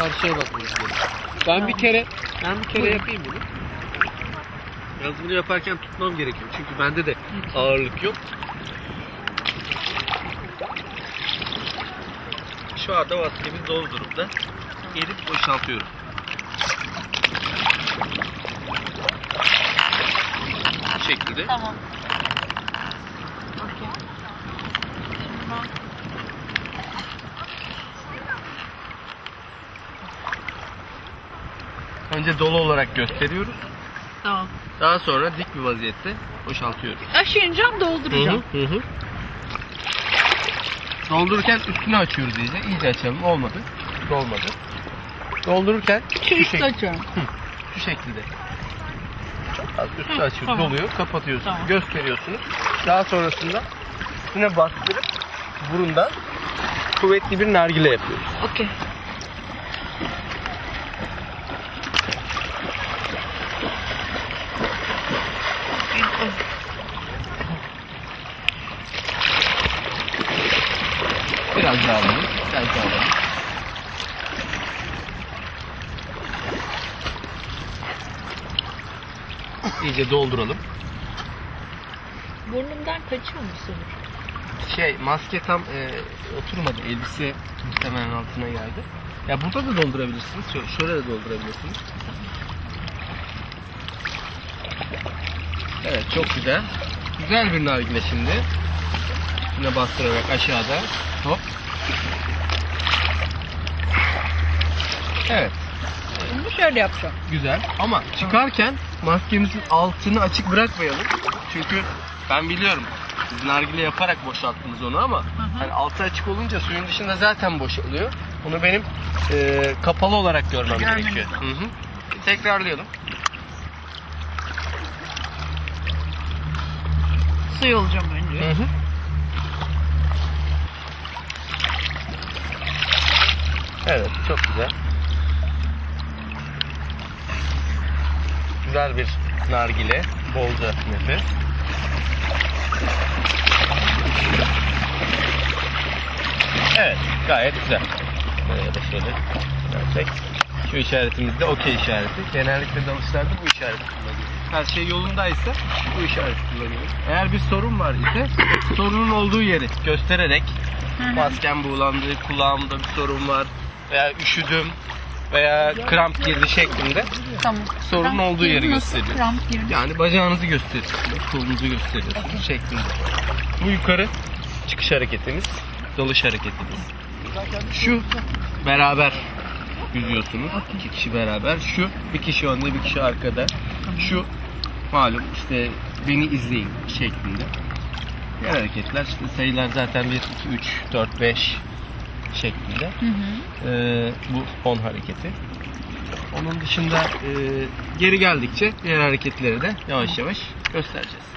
karşıya bakmamız gerekiyor. Ben bir kere ben bir kere yapayım bunu. Yalnız bunu yaparken tutmam gerekiyor. Çünkü bende de ağırlık yok. Şu anda maskemiz dolu durumda. Gelip boşaltıyorum. Bu şekilde. Tamam. Önce dolu olarak gösteriyoruz. Tamam. Daha sonra dik bir vaziyette boşaltıyoruz. Aşınacağım dolduracağım. Hı hı, hı. Doldururken üstünü açıyoruz iyice. İyice açalım. Olmadı. Dolmadı. Doldururken Şu şu, şek- açıyorum. şu şekilde. Çok az üstü Hı, tamam. Doluyor. Kapatıyorsunuz. Tamam. Gösteriyorsunuz. Daha sonrasında üstüne bastırıp burundan kuvvetli bir nargile yapıyoruz. Okey. Biraz daha alalım. Biraz daha alalım. İyice dolduralım. Burnumdan kaçıyor musun? Şey maske tam e, oturmadı. Elbise muhtemelen altına geldi. Ya burada da doldurabilirsiniz. Şöyle, şöyle de doldurabilirsiniz. Evet çok güzel. Güzel bir nargile şimdi. Üstüne bastırarak aşağıda. Hop. Evet. Bunu şöyle yapacağım. Güzel ama çıkarken maskemizin altını açık bırakmayalım. Çünkü ben biliyorum siz nargile yaparak boşalttınız onu ama hani altı açık olunca suyun dışında zaten boşalıyor. Bunu benim e, kapalı olarak görmem Görmem gerekiyor. Hı hı. Tekrarlayalım. Suyu olacağım önce. Hı hı. Evet, çok güzel. Güzel bir nargile, bolca nefes. Evet, gayet güzel. Böyle da şöyle dersek. Şu işaretimiz de okey işareti. Genellikle dalışlarda bu işareti kullanıyoruz. Her şey yolundaysa bu işareti kullanıyoruz. Eğer bir sorun var ise sorunun olduğu yeri göstererek maskem buğulandı, kulağımda bir sorun var veya üşüdüm veya kramp girdi şeklinde Tamam. sorunun Kramp olduğu yeri nasıl gösteriyor. Kramp girdi. Yani bacağınızı gösteriyorsunuz, kolunuzu gösteriyorsunuz şeklinde. Bu yukarı çıkış hareketimiz, dalış hareketimiz. Şu beraber yüzüyorsunuz. iki kişi beraber. Şu bir kişi önde bir kişi arkada. Şu malum işte beni izleyin şeklinde. Diğer hareketler işte sayılar zaten 1, 2, 3, 4, 5 şeklinde. Hı hı. Ee, bu 10 hareketi. Onun dışında e, geri geldikçe diğer hareketleri de yavaş yavaş göstereceğiz.